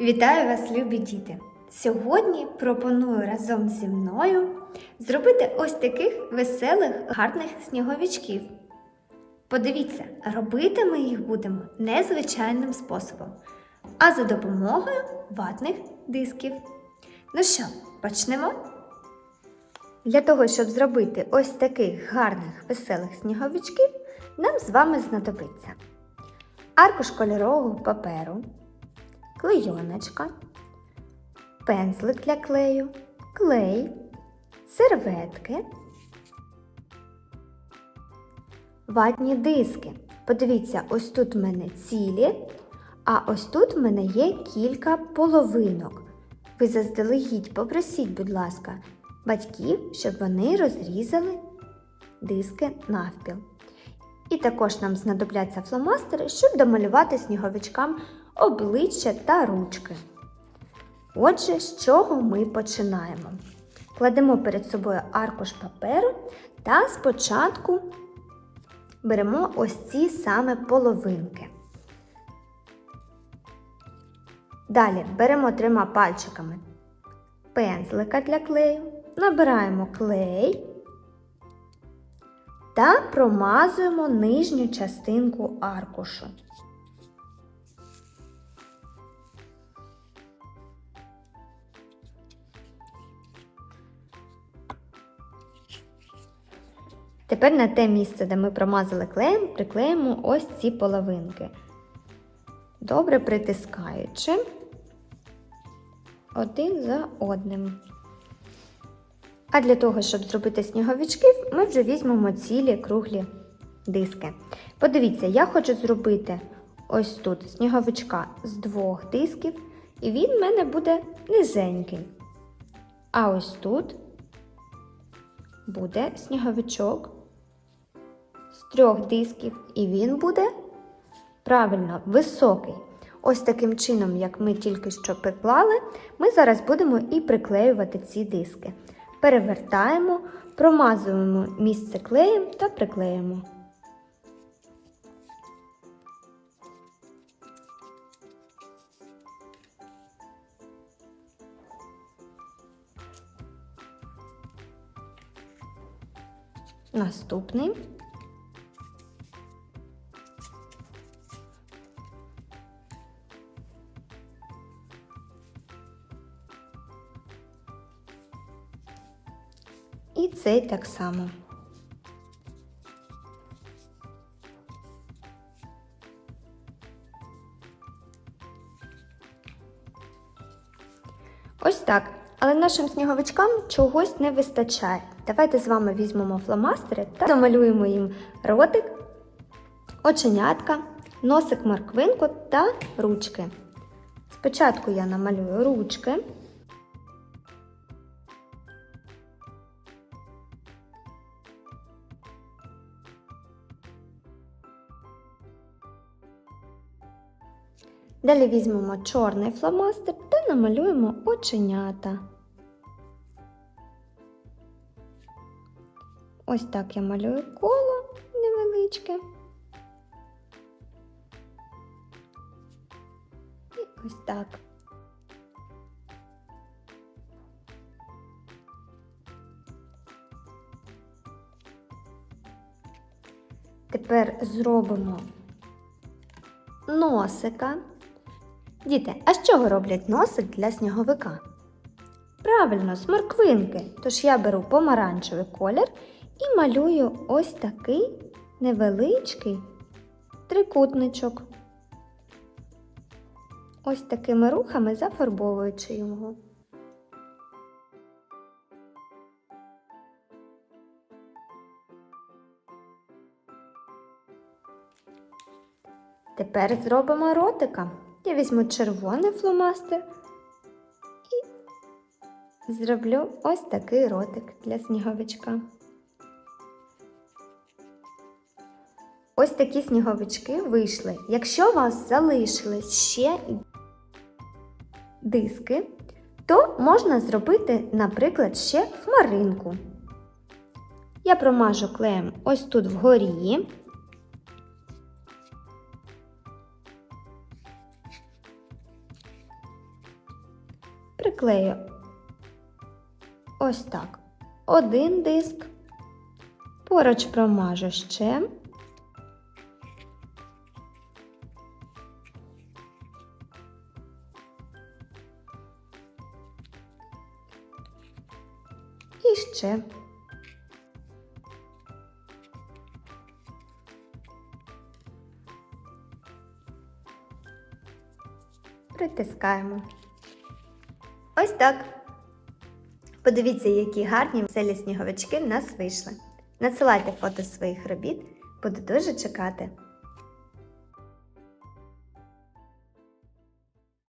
Вітаю вас, любі діти! Сьогодні пропоную разом зі мною зробити ось таких веселих, гарних сніговичків. Подивіться, робити ми їх будемо незвичайним способом, а за допомогою ватних дисків. Ну що, почнемо? Для того, щоб зробити ось таких гарних веселих сніговичків, нам з вами знадобиться аркуш кольорового паперу, клейоночка, пензлик для клею, клей, серветки, ватні диски. Подивіться, ось тут в мене цілі, а ось тут в мене є кілька половинок. Ви заздалегідь попросіть, будь ласка, батьків, щоб вони розрізали диски навпіл. І також нам знадобляться фломастери, щоб домалювати сніговичкам обличчя та ручки. Отже, з чого ми починаємо? Кладемо перед собою аркуш паперу та спочатку беремо ось ці саме половинки. Далі беремо трьома пальчиками пензлика для клею, набираємо клей та промазуємо нижню частинку аркушу. Тепер на те місце, де ми промазали клеєм, приклеїмо ось ці половинки. Добре притискаючи один за одним. А для того, щоб зробити сніговичків, ми вже візьмемо цілі круглі диски. Подивіться, я хочу зробити ось тут сніговичка з двох дисків, і він в мене буде низенький. А ось тут буде сніговичок з трьох дисків, і він буде правильно високий. Ось таким чином, як ми тільки що приклали, ми зараз будемо і приклеювати ці диски. Перевертаємо, промазуємо місце клеєм та приклеїмо. Наступний. І цей так само. Ось так. Але нашим сніговичкам чогось не вистачає. Давайте з вами візьмемо фломастери та домалюємо їм ротик, оченятка, носик морквинку та ручки. Спочатку я намалюю ручки. Далі візьмемо чорний фломастер та намалюємо оченята. Ось так я малюю коло невеличке. І ось так. Тепер зробимо носика. Діти, а з чого роблять носик для сніговика? Правильно, з морквинки. Тож я беру помаранчевий колір і малюю ось такий невеличкий трикутничок. Ось такими рухами зафарбовуючи його. Тепер зробимо ротика. Я візьму червоний фломастер і зроблю ось такий ротик для сніговичка. Ось такі сніговички вийшли. Якщо у вас залишились ще диски, то можна зробити, наприклад, ще хмаринку. Я промажу клеєм ось тут вгорі. Приклею ось так. Один диск. Поруч промажу ще. І ще. Притискаємо. Ось так. Подивіться, які гарні веселі сніговички в нас вийшли. Надсилайте фото своїх робіт, буду дуже чекати.